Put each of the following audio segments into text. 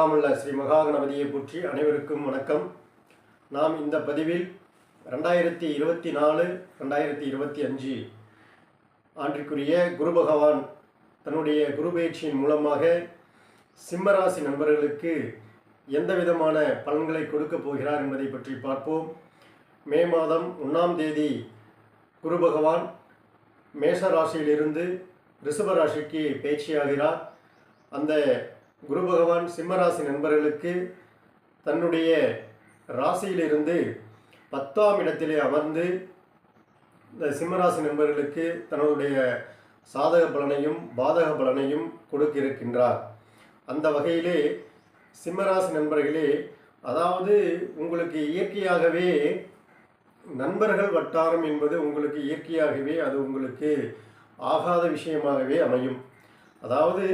எல்லாம் ஸ்ரீ மகாகணபதியை போற்றி அனைவருக்கும் வணக்கம். நாம் இந்த பதிவில் ரெண்டாயிரத்தி இருபத்தி நாலு ரெண்டாயிரத்தி இருபத்தி அஞ்சு ஆண்டிற்குரிய குரு பகவான் தன்னுடைய குரு பயிற்சியின் மூலமாக சிம்மராசி நண்பர்களுக்கு எந்த விதமான பலன்களை கொடுக்கப் போகிறார் என்பதை பற்றி பார்ப்போம். மே மாதம் ஒன்றாம் தேதி குரு பகவான் மேஷ ராசியிலிருந்து ரிஷப ராசிக்கு பயிற்சியாகிறார். அந்த குரு பகவான் சிம்மராசி நண்பர்களுக்கு தன்னுடைய ராசியிலிருந்து பத்தாம் இடத்திலே அமர்ந்து இந்த சிம்மராசி நண்பர்களுக்கு தன்னுடைய சாதக பலனையும் பாதக பலனையும் கொடுக்க இருக்கின்றார் அந்த வகையிலே சிம்மராசி நண்பர்களே அதாவது உங்களுக்கு இயற்கையாகவே நண்பர்கள் வட்டாரம் என்பது உங்களுக்கு இயற்கையாகவே அது உங்களுக்கு ஆகாத விஷயமாகவே அமையும். அதாவது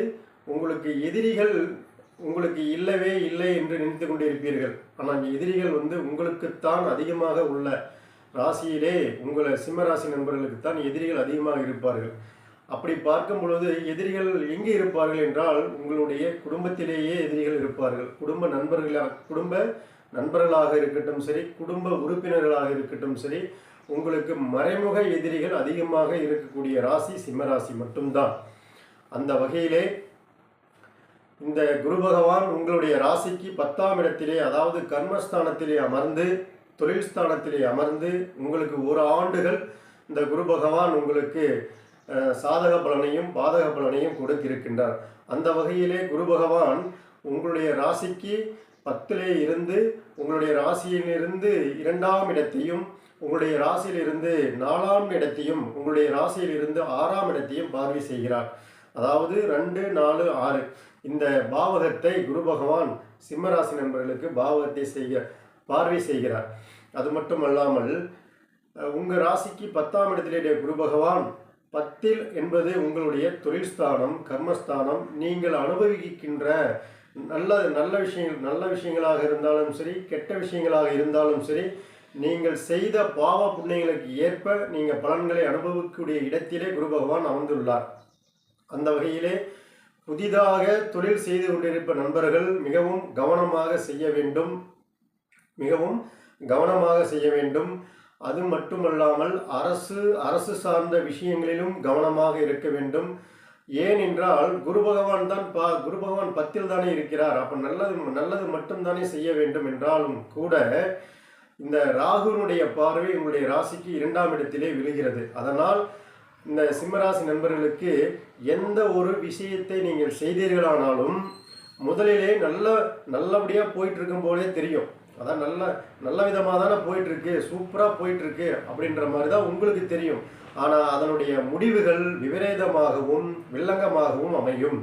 உங்களுக்கு எதிரிகள் உங்களுக்கு இல்லவே இல்லை என்று நினைத்து கொண்டிருப்பீர்கள். ஆனால் எதிரிகள் வந்து உங்களுக்குத்தான் அதிகமாக உள்ள ராசியிலே உங்களை சிம்மராசி நண்பர்களுக்குத்தான் எதிரிகள் அதிகமாக இருப்பார்கள். அப்படி பார்க்கும் பொழுது எதிரிகள் எங்கே இருப்பார்கள் என்றால் உங்களுடைய குடும்பத்திலேயே எதிரிகள் இருப்பார்கள். குடும்ப நண்பர்களாக குடும்ப நண்பர்களாக இருக்கட்டும் சரி குடும்ப உறுப்பினர்களாக இருக்கட்டும் சரி உங்களுக்கு மறைமுக எதிரிகள் அதிகமாக இருக்கக்கூடிய ராசி சிம்மராசி மட்டும்தான். அந்த வகையிலே இந்த குரு பகவான் உங்களுடைய ராசிக்கு பத்தாம் இடத்திலே அதாவது கர்மஸ்தானத்திலே அமர்ந்து தொழில் ஸ்தானத்திலே அமர்ந்து உங்களுக்கு ஒரு ஆண்டுகள் இந்த குரு பகவான் உங்களுக்கு சாதக பலனையும் பாதக பலனையும் கொடுக்க இருக்கின்றார் அந்த வகையிலே குரு பகவான் உங்களுடைய ராசிக்கு பத்திலே இருந்து உங்களுடைய ராசியிலிருந்து இரண்டாம் இடத்தையும் உங்களுடைய ராசியிலிருந்து நாலாம் இடத்தையும் உங்களுடைய ராசியிலிருந்து ஆறாம் இடத்தையும் பார்வை செய்கிறார். அதாவது ரெண்டு நாலு ஆறு. இந்த பாவகத்தை குரு பகவான் சிம்மராசி நண்பர்களுக்கு பாவகத்தை செய்ய பார்வை செய்கிறார். அது மட்டும் அல்லாமல் உங்கள் ராசிக்கு பத்தாம் இடத்திலேயே குரு பகவான் பத்தில் என்பது உங்களுடைய தொழில் ஸ்தானம் கர்மஸ்தானம். நீங்கள் அனுபவிக்கின்ற நல்ல நல்ல விஷயங்கள் நல்ல விஷயங்களாக இருந்தாலும் சரி கெட்ட விஷயங்களாக இருந்தாலும் சரி நீங்கள் செய்த பாவ புண்ணியங்களுக்கு ஏற்ப நீங்கள் பலன்களை அனுபவிக்கக்கூடிய இடத்திலே குரு பகவான் அமர்ந்துள்ளார். அந்த வகையிலே புதிதாக தொழில் செய்து கொண்டிருப்ப நண்பர்கள் மிகவும் கவனமாக செய்ய வேண்டும். மிகவும் கவனமாக செய்ய வேண்டும். அது மட்டுமல்லாமல் அரசு அரசு சார்ந்த விஷயங்களிலும் கவனமாக இருக்க வேண்டும். ஏனென்றால் குரு பகவான் தான் பா குரு பகவான் பத்தில் தானே இருக்கிறார். அப்போ நல்லது நல்லது மட்டும்தானே செய்ய வேண்டும் என்றாலும் கூட இந்த ராகுனுடைய பார்வை உங்களுடைய ராசிக்கு இரண்டாம் இடத்திலே விழுகிறது. அதனால் இந்த சிம்மராசி நண்பர்களுக்கு எந்த ஒரு விஷயத்தை நீங்கள் செய்தீர்களானாலும் முதலிலே நல்ல நல்லபடியாக போயிட்டு இருக்கும் போலே தெரியும். அதான் நல்ல நல்ல விதமாக தானே போயிட்டுருக்கு சூப்பராக போயிட்டுருக்கு அப்படின்ற மாதிரி தான் உங்களுக்கு தெரியும். ஆனால் அதனுடைய முடிவுகள் விபரீதமாகவும் வில்லங்கமாகவும் அமையும்.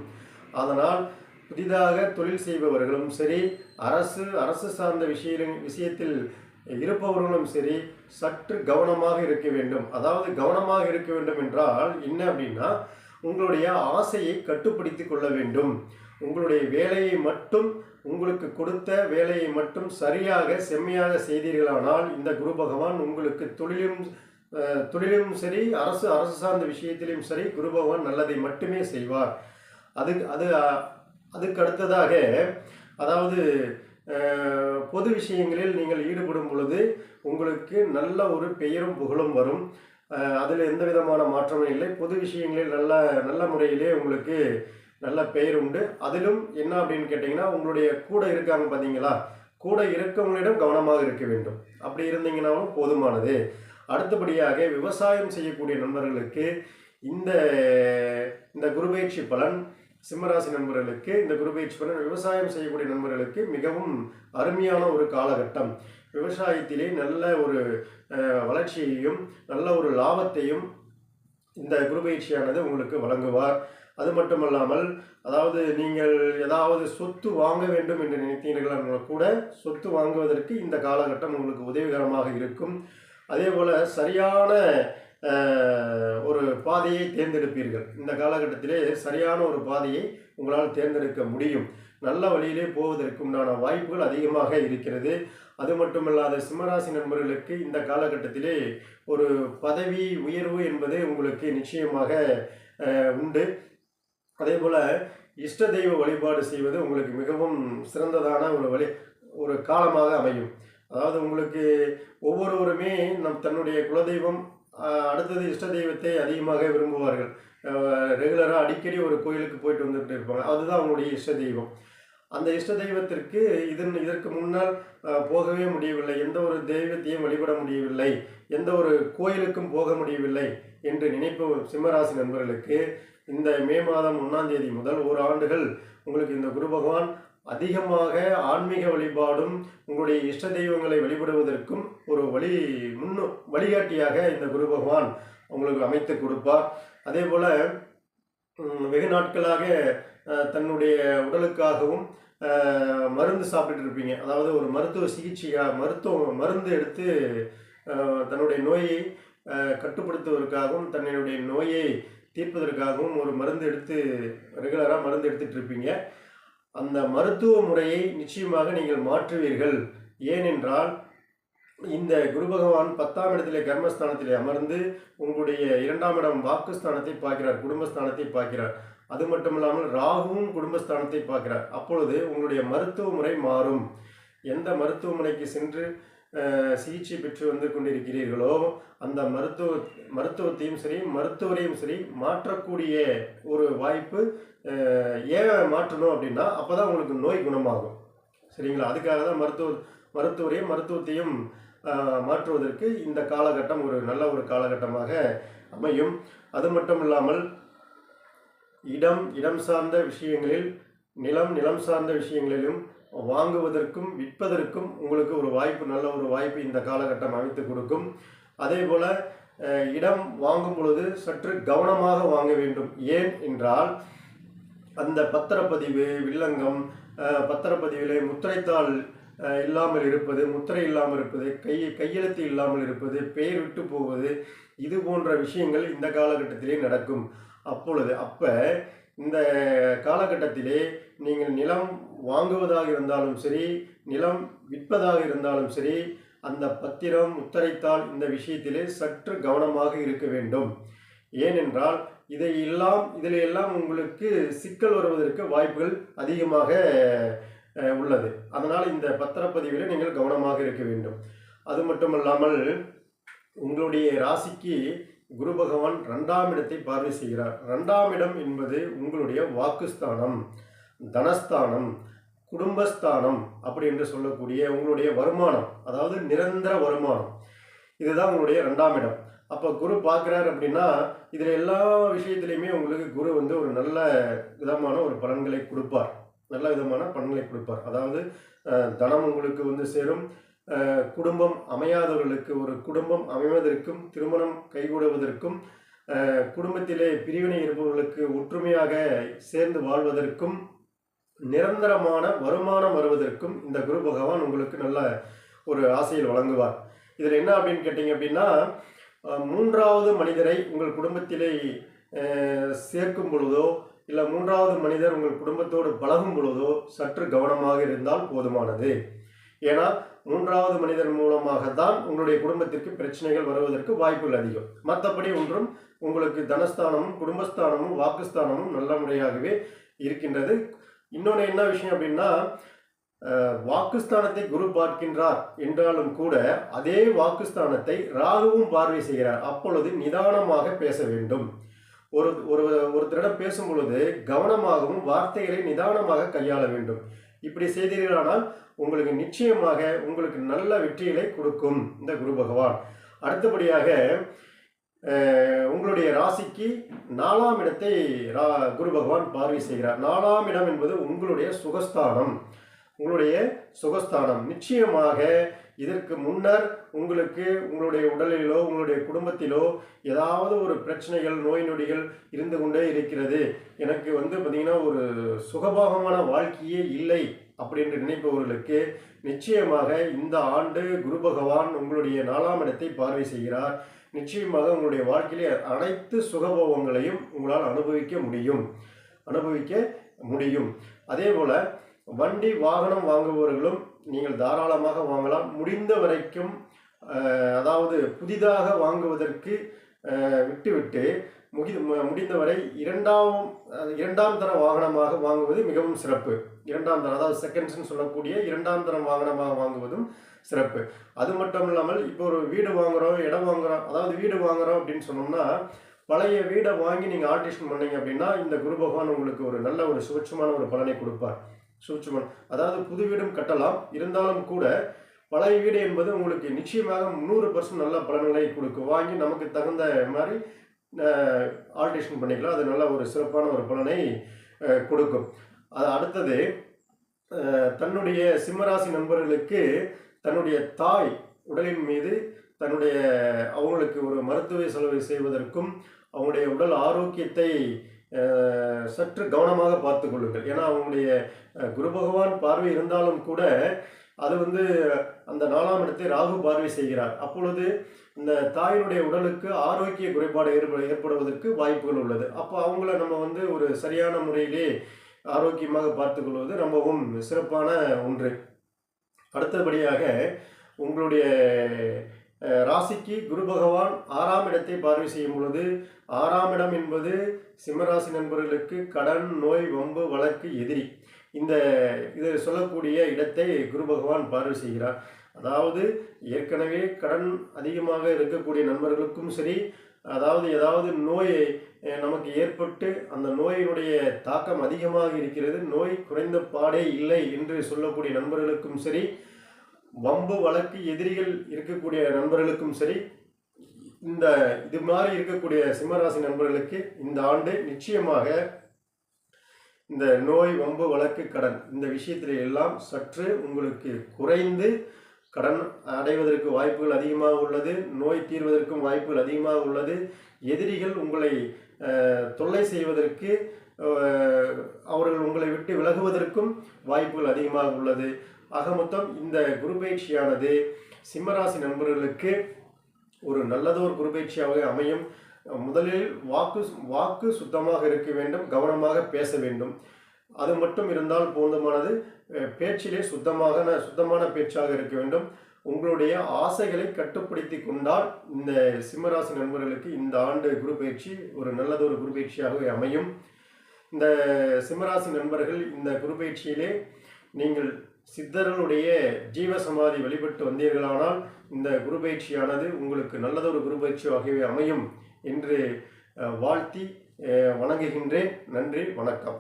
அதனால் புதிதாக தொழில் செய்பவர்களும் சரி அரசு அரசு சார்ந்த விஷய விஷயத்தில் இருப்பவர்களும் சரி சற்று கவனமாக இருக்க வேண்டும். அதாவது கவனமாக இருக்க வேண்டும் என்றால் என்ன அப்படின்னா உங்களுடைய ஆசையை கட்டுப்படுத்தி கொள்ள வேண்டும். உங்களுடைய வேலையை மட்டும் உங்களுக்கு கொடுத்த வேலையை மட்டும் சரியாக செம்மையாக செய்தீர்களானால் இந்த குரு பகவான் உங்களுக்கு தொழிலும் தொழிலும் சரி அரசு அரசு சார்ந்த விஷயத்திலும் சரி குரு பகவான் நல்லதை மட்டுமே செய்வார். அது அது அதுக்கு அடுத்ததாக அதாவது பொது விஷயங்களில் நீங்கள் ஈடுபடும் பொழுது உங்களுக்கு நல்ல ஒரு பெயரும் புகழும் வரும். அதில் எந்த விதமான மாற்றமும் இல்லை. பொது விஷயங்களில் நல்ல நல்ல முறையிலே உங்களுக்கு நல்ல பெயர் உண்டு. அதிலும் என்ன அப்படின்னு கேட்டிங்கன்னா உங்களுடைய கூட இருக்காங்க பார்த்தீங்களா? கூட இருக்கவங்களிடம் கவனமாக இருக்க வேண்டும். அப்படி இருந்தீங்கன்னாலும் போதுமானது. அடுத்தபடியாக விவசாயம் செய்யக்கூடிய நண்பர்களுக்கு இந்த இந்த குருபயிற்சி பலன் சிம்மராசி நண்பர்களுக்கு இந்த குருபயிற்சி விவசாயம் செய்யக்கூடிய நண்பர்களுக்கு மிகவும் அருமையான ஒரு காலகட்டம். விவசாயத்திலே நல்ல ஒரு வளர்ச்சியையும் நல்ல ஒரு லாபத்தையும் இந்த குருபயிற்சியானது உங்களுக்கு வழங்குவார். அது மட்டுமல்லாமல் அதாவது நீங்கள் ஏதாவது சொத்து வாங்க வேண்டும் என்று நினைத்தீர்கள் கூட சொத்து வாங்குவதற்கு இந்த காலகட்டம் உங்களுக்கு உதவிகரமாக இருக்கும். அதே போல் சரியான ஒரு பாதையை தேர்ந்தெடுப்பீர்கள். இந்த காலகட்டத்திலே சரியான ஒரு பாதையை உங்களால் தேர்ந்தெடுக்க முடியும். நல்ல வழியிலே போவதற்கு உண்டான வாய்ப்புகள் அதிகமாக இருக்கிறது. அது மட்டுமல்லாத சிம்மராசி நண்பர்களுக்கு இந்த காலகட்டத்திலே ஒரு பதவி உயர்வு என்பது உங்களுக்கு நிச்சயமாக உண்டு. அதே போல் இஷ்ட தெய்வ வழிபாடு செய்வது உங்களுக்கு மிகவும் சிறந்ததான ஒரு வழி ஒரு காலமாக அமையும். அதாவது உங்களுக்கு ஒவ்வொருவருமே நம் தன்னுடைய குலதெய்வம் அடுத்தது இஷ்ட தெய்வத்தை அதிகமாக விரும்புவார்கள். ரெகுலராக அடிக்கடி ஒரு கோயிலுக்கு போயிட்டு வந்துகிட்டு இருப்பாங்க. அதுதான் அவங்களுடைய இஷ்ட தெய்வம். அந்த இஷ்ட தெய்வத்திற்கு இதன் இதற்கு முன்னால் போகவே முடியவில்லை. எந்த ஒரு தெய்வத்தையும் வழிபட முடியவில்லை. எந்த ஒரு கோயிலுக்கும் போக முடியவில்லை என்று நினைப்பு சிம்மராசி நண்பர்களுக்கு இந்த மே மாதம் ஒன்றாம் தேதி முதல் ஒரு ஆண்டுகள் உங்களுக்கு இந்த குரு பகவான் அதிகமாக ஆன்மீக வழிபாடும் உங்களுடைய இஷ்ட தெய்வங்களை வழிபடுவதற்கும் ஒரு வழி முன்னு வழிகாட்டியாக இந்த குரு பகவான் உங்களுக்கு அமைத்து கொடுப்பார். அதே போல் வெகு நாட்களாக தன்னுடைய உடலுக்காகவும் மருந்து சாப்பிட்டுட்டு இருப்பீங்க. அதாவது ஒரு மருத்துவ சிகிச்சையாக மருத்துவ மருந்து எடுத்து தன்னுடைய நோயை கட்டுப்படுத்துவதற்காகவும் தன்னுடைய நோயை தீர்ப்பதற்காகவும் ஒரு மருந்து எடுத்து ரெகுலராக மருந்து எடுத்துகிட்டு இருப்பீங்க. அந்த மருத்துவ முறையை நிச்சயமாக நீங்கள் மாற்றுவீர்கள். ஏனென்றால் இந்த குரு பகவான் பத்தாம் இடத்திலே கர்மஸ்தானத்திலே அமர்ந்து உங்களுடைய இரண்டாம் இடம் வாக்குஸ்தானத்தை பார்க்கிறார் குடும்பஸ்தானத்தை பார்க்கிறார். அது மட்டும் இல்லாமல் ராகுவும் குடும்பஸ்தானத்தை பார்க்கிறார். அப்பொழுது உங்களுடைய மருத்துவ முறை மாறும். எந்த மருத்துவமனைக்கு சென்று சிகிச்சை பெற்று வந்து கொண்டிருக்கிறீர்களோ அந்த மருத்துவ மருத்துவத்தையும் சரி மருத்துவரையும் சரி மாற்றக்கூடிய ஒரு வாய்ப்பு ஏன் மாற்றணும் அப்படின்னா அப்போ தான் உங்களுக்கு நோய் குணமாகும். சரிங்களா? அதுக்காக தான் மருத்துவ மருத்துவரையும் மருத்துவத்தையும் மாற்றுவதற்கு இந்த காலகட்டம் ஒரு நல்ல ஒரு காலகட்டமாக அமையும். அது மட்டும் இல்லாமல் இடம் இடம் சார்ந்த விஷயங்களில் நிலம் நிலம் சார்ந்த விஷயங்களிலும் வாங்குவதற்கும் விற்பதற்கும் உங்களுக்கு ஒரு வாய்ப்பு நல்ல ஒரு வாய்ப்பு இந்த காலகட்டம் அமைத்து கொடுக்கும். அதே போல் இடம் வாங்கும் பொழுது சற்று கவனமாக வாங்க வேண்டும். ஏன் என்றால் அந்த பத்திரப்பதிவு வில்லங்கம் பத்திரப்பதிவிலே முத்திரைத்தாள் இல்லாமல் இருப்பது முத்திரை இல்லாமல் இருப்பது கை கையெழுத்து இல்லாமல் இருப்பது பெயர் விட்டு போவது இது போன்ற விஷயங்கள் இந்த காலகட்டத்திலே நடக்கும். அப்பொழுது அப்போ இந்த காலகட்டத்திலே நீங்கள் நிலம் வாங்குவதாக இருந்தாலும் சரி நிலம் விற்பதாக இருந்தாலும் சரி அந்த பத்திரம் உத்தரைத்தால் இந்த விஷயத்திலே சற்று கவனமாக இருக்க வேண்டும். ஏனென்றால் இதை எல்லாம் இதில் எல்லாம் உங்களுக்கு சிக்கல் வருவதற்கு வாய்ப்புகள் அதிகமாக உள்ளது. அதனால் இந்த பத்திரப்பதிவில் நீங்கள் கவனமாக இருக்க வேண்டும். அது மட்டுமல்லாமல் உங்களுடைய ராசிக்கு குரு பகவான் ரெண்டாம் இடத்தை பார்வை செய்கிறார். ரெண்டாம் இடம் என்பது உங்களுடைய வாக்குஸ்தானம். தனஸ்தானம் குடும்பஸ்தானம் அப்படி என்று சொல்லக்கூடிய உங்களுடைய வருமானம் அதாவது நிரந்தர வருமானம். இதுதான் உங்களுடைய ரெண்டாம் இடம். அப்போ குரு பார்க்குறாரு அப்படின்னா இதில் எல்லா விஷயத்துலையுமே உங்களுக்கு குரு வந்து ஒரு நல்ல விதமான ஒரு பலன்களை கொடுப்பார். நல்ல விதமான பலன்களை கொடுப்பார். அதாவது தனம் உங்களுக்கு வந்து சேரும். குடும்பம் அமையாதவர்களுக்கு ஒரு குடும்பம் அமைவதற்கும் திருமணம் கைகூடுவதற்கும் குடும்பத்திலே பிரிவினை இருப்பவர்களுக்கு ஒற்றுமையாக சேர்ந்து வாழ்வதற்கும் நிரந்தரமான வருமானம் வருவதற்கும் இந்த குரு பகவான் உங்களுக்கு நல்ல ஒரு ஆசையில் வழங்குவார். இதில் என்ன அப்படின்னு கேட்டிங்க அப்படின்னா மூன்றாவது மனிதரை உங்கள் குடும்பத்திலே சேர்க்கும் பொழுதோ இல்லை மூன்றாவது மனிதர் உங்கள் குடும்பத்தோடு பழகும் பொழுதோ சற்று கவனமாக இருந்தால் போதுமானது. ஏன்னா மூன்றாவது மனிதர் மூலமாக தான் உங்களுடைய குடும்பத்திற்கு பிரச்சனைகள் வருவதற்கு வாய்ப்புகள் அதிகம். மற்றபடி ஒன்றும் உங்களுக்கு தனஸ்தானமும் குடும்பஸ்தானமும் வாக்குஸ்தானமும் நல்ல முறையாகவே இருக்கின்றது. இன்னொன்று என்ன விஷயம் அப்படின்னா வாக்குஸ்தானத்தை குரு பார்க்கின்றார் என்றாலும் கூட அதே வாக்குஸ்தானத்தை ராகுவும் பார்வை செய்கிறார். அப்பொழுது நிதானமாக பேச வேண்டும். ஒரு ஒரு ஒருத்தரிடம் பேசும் பொழுது கவனமாகவும் வார்த்தைகளை நிதானமாக கையாள வேண்டும். இப்படி செய்தீர்களானால் உங்களுக்கு நிச்சயமாக உங்களுக்கு நல்ல வெற்றிகளை கொடுக்கும் இந்த குரு பகவான். அடுத்தபடியாக உங்களுடைய ராசிக்கு நாலாம் இடத்தை ரா குரு பகவான் பார்வை செய்கிறார். நாலாம் இடம் என்பது உங்களுடைய சுகஸ்தானம். உங்களுடைய சுகஸ்தானம். நிச்சயமாக இதற்கு முன்னர் உங்களுக்கு உங்களுடைய உடலிலோ உங்களுடைய குடும்பத்திலோ ஏதாவது ஒரு பிரச்சனைகள் நோய் நொடிகள் இருந்து கொண்டே இருக்கிறது. எனக்கு வந்து பார்த்திங்கன்னா ஒரு சுகபோகமான வாழ்க்கையே இல்லை அப்படின்னு நினைப்பவர்களுக்கு நிச்சயமாக இந்த ஆண்டு குரு பகவான் உங்களுடைய நாலாம் இடத்தை பார்வை செய்கிறார். நிச்சயமாக உங்களுடைய வாழ்க்கையிலே அனைத்து சுகபோகங்களையும் உங்களால் அனுபவிக்க முடியும். அனுபவிக்க முடியும். அதே போல் வண்டி வாகனம் வாங்குபவர்களும் நீங்கள் தாராளமாக வாங்கலாம். முடிந்த வரைக்கும் அதாவது புதிதாக வாங்குவதற்கு விட்டுவிட்டு முடி மு- முடிந்தவரை இரண்டாம் இரண்டாம் தர வாகனமாக வாங்குவது மிகவும் சிறப்பு. இரண்டாம் தரம் அதாவது செகண்ட்ஸ்ன்னு சொல்லக்கூடிய இரண்டாம் தரம் வாகனமாக வாங்குவதும் சிறப்பு. அது மட்டும் இல்லாமல் இப்போ ஒரு வீடு வாங்குறோம் இடம் வாங்குறோம் அதாவது வீடு வாங்குகிறோம் அப்படின்னு சொன்னோம்னா பழைய வீடை வாங்கி நீங்கள் ஆல்ட்ரேஷன் பண்ணீங்க அப்படின்னா இந்த குரு பகவான் உங்களுக்கு ஒரு நல்ல ஒரு சுட்சமான ஒரு பலனை கொடுப்பார். சூட்சுமன் அதாவது புது வீடும் கட்டலாம். இருந்தாலும் கூட பழைய வீடு என்பது உங்களுக்கு நிச்சயமாக நூறு பர்சன்ட் நல்ல பலன்களை கொடுக்கும். வாங்கி நமக்கு தகுந்த மாதிரி ஆல்ட்ரேஷன் பண்ணிக்கலாம். அது நல்ல ஒரு சிறப்பான ஒரு பலனை கொடுக்கும். அது அடுத்தது தன்னுடைய சிம்மராசி நண்பர்களுக்கு தன்னுடைய தாய் உடலின் மீது தன்னுடைய அவங்களுக்கு ஒரு மருத்துவ செலவு செய்வதற்கும் அவங்களுடைய உடல் ஆரோக்கியத்தை சற்று கவனமாக பார்த்து கொள்ளுங்கள். ஏன்னா அவங்களுடைய குரு பகவான் பார்வை இருந்தாலும் கூட அது வந்து அந்த நாலாம் இடத்தை ராகு பார்வை செய்கிறார். அப்பொழுது இந்த தாயினுடைய உடலுக்கு ஆரோக்கிய குறைபாடு ஏற்ப ஏற்படுவதற்கு வாய்ப்புகள் உள்ளது. அப்போ அவங்கள நம்ம வந்து ஒரு சரியான முறையிலே ஆரோக்கியமாக பார்த்துக்கொள்வது ரொம்பவும் சிறப்பான ஒன்று. அடுத்தபடியாக உங்களுடைய ராசிக்கு குரு பகவான் ஆறாம் இடத்தை பார்வை செய்யும் பொழுது ஆறாம் இடம் என்பது சிம்மராசி நண்பர்களுக்கு கடன் நோய் வம்பு வழக்கு எதிரி. இந்த இது சொல்லக்கூடிய இடத்தை குரு பகவான் பார்வை செய்கிறார். அதாவது ஏற்கனவே கடன் அதிகமாக இருக்கக்கூடிய நண்பர்களுக்கும் சரி அதாவது ஏதாவது நோய் நமக்கு ஏற்பட்டு அந்த நோயினுடைய தாக்கம் அதிகமாக இருக்கிறது நோய் குறைந்த பாடே இல்லை என்று சொல்லக்கூடிய நண்பர்களுக்கும் சரி வம்பு வழக்கு எதிரிகள் இருக்கக்கூடிய நண்பர்களுக்கும் சரி இந்த இது மாதிரி இருக்கக்கூடிய சிம்மராசி நண்பர்களுக்கு இந்த ஆண்டு நிச்சயமாக இந்த நோய் வம்பு வழக்கு கடன் இந்த விஷயத்தில எல்லாம் சற்று உங்களுக்கு குறைந்து கடன் அடைவதற்கு வாய்ப்புகள் அதிகமாக உள்ளது நோய் தீர்வதற்கும் வாய்ப்புகள் அதிகமாக உள்ளது. எதிரிகள் உங்களை தொல்லை செய்வதற்கு அவர்கள் உங்களை விட்டு விலகுவதற்கும் வாய்ப்புகள் அதிகமாக உள்ளது. ஆக மொத்தம் இந்த குரு பயிற்சியானது சிம்மராசி நண்பர்களுக்கு ஒரு நல்லதோர் குரு பயிற்சியாக அமையும். முதலில் வாக்கு வாக்கு சுத்தமாக இருக்க வேண்டும் கவனமாக பேச வேண்டும். அது மட்டும் இருந்தால் போதுமானது. பேச்சிலே சுத்தமாக சுத்தமான பேச்சாக இருக்க வேண்டும். உங்களுடைய ஆசைகளை கட்டுப்படுத்தி கொண்டால் இந்த சிம்மராசி நண்பர்களுக்கு இந்த ஆண்டு குரு பயிற்சி ஒரு நல்லதொரு குரு பயிற்சியாகவே அமையும். இந்த சிம்மராசி நண்பர்கள் இந்த குரு பயிற்சியிலே நீங்கள் சித்தர்களுடைய ஜீவசமாதி வழிபட்டு வந்தீர்களானால் இந்த குரு பயிற்சியானது உங்களுக்கு நல்லதொரு குரு பயிற்சியாகவே அமையும் என்று வாழ்த்தி வணங்குகின்றேன். நன்றி வணக்கம்.